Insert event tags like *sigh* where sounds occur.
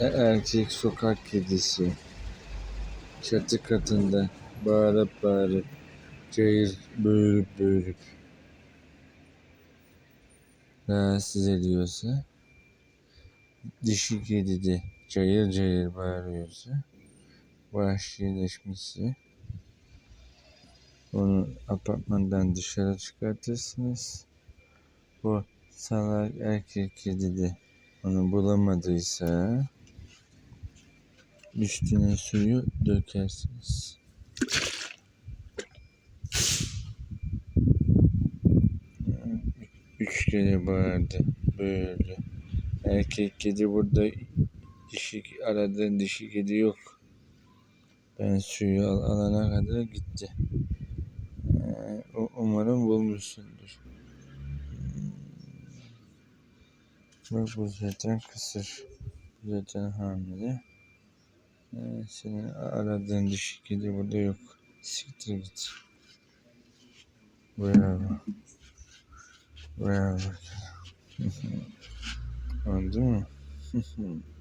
e- erkek sokak kedisi. Çatı katında bağırıp bağırıp, cayır böğürüp böğürüp rahatsız ediyorsa, dişi kedi de cayır cayır bağırıyorsa, vahşileşmişse, onu apartmandan dışarı çıkartırsınız. Bu salak erkek kedi de onu bulamadıysa üstüne suyu dökersiniz. Üç kere bağırdı, böyle. Erkek kedi burada, dişi aradığın dişi kedi yok. Ben suyu al, alana kadar gitti. Ee, umarım bulmuşsundur. Bak bu zaten kısır. Zaten hamile. Senin aradığın dişi kedi burada yok. Siktir git. Bravo. Bravo. *laughs* Anladın mı? *laughs*